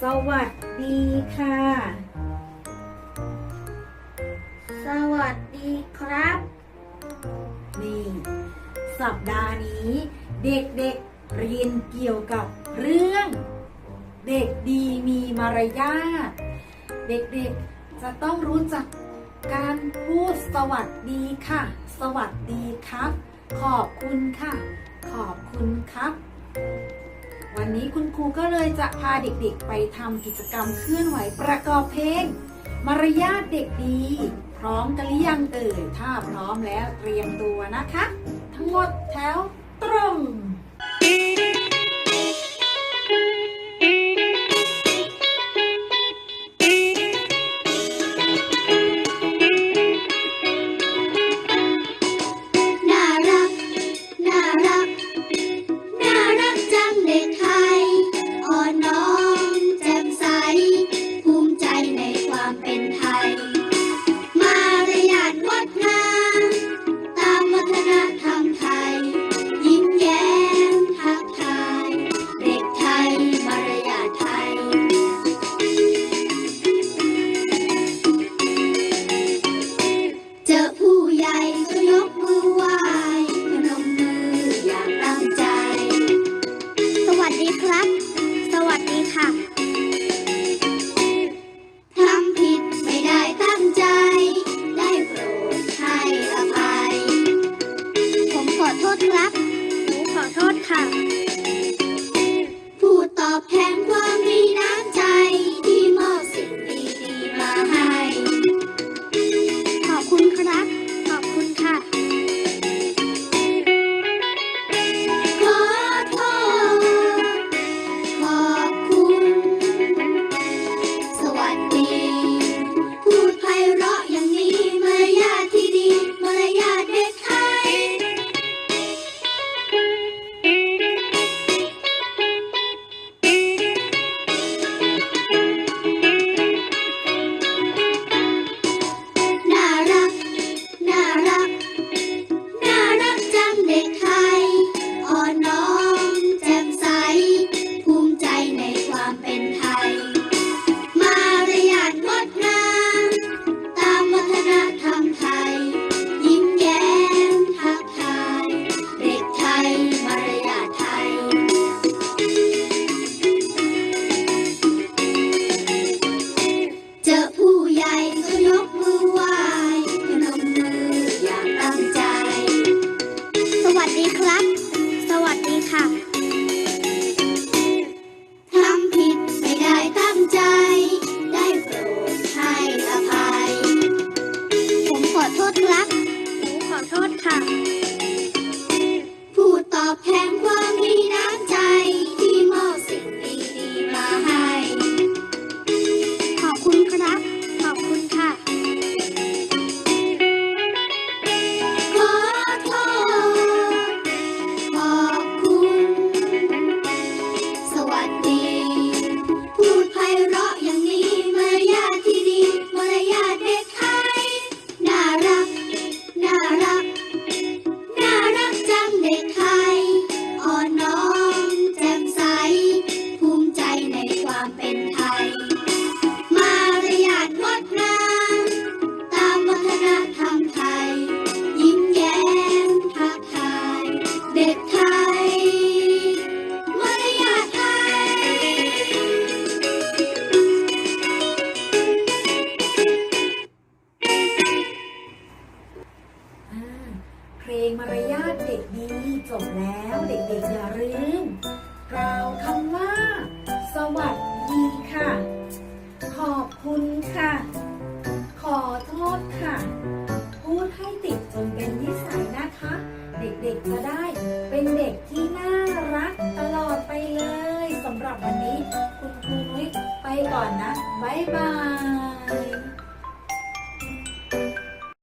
สวัสดีค่ะ สวัสดีครับ นี่ สัปดาห์นี้ เด็กๆเเรียนเกี่ยวกับเรื่อง เด็กดีมีมารยาท เด็กๆจะต้องรู้จักการพูดสวัสดีค่ะ สวัสดีครับ ขอบคุณค่ะ ขอบคุณครับ วันนี้คุณครูก็เลยจะพาเด็กๆ ไปทำกิจกรรมเคลื่อนไหวประกอบเพลง มารยาทเด็กดี พร้อมกันหรือยังเอ่ยถ้าพร้อมแล้วเตรียมตัวนะคะ ทั้งหมดแถวตรง ความเป็นไทย มารยาทงดงามตามวัฒนธรรมไทย ยิ้มแย้มทักทาย เด็กไทย มารยาทไทย อ่าเพลงมารยาทเด็กดีจบแล้วเด็กๆอย่าลืมกราบ ไปก่อนนะ บ๊ายบาย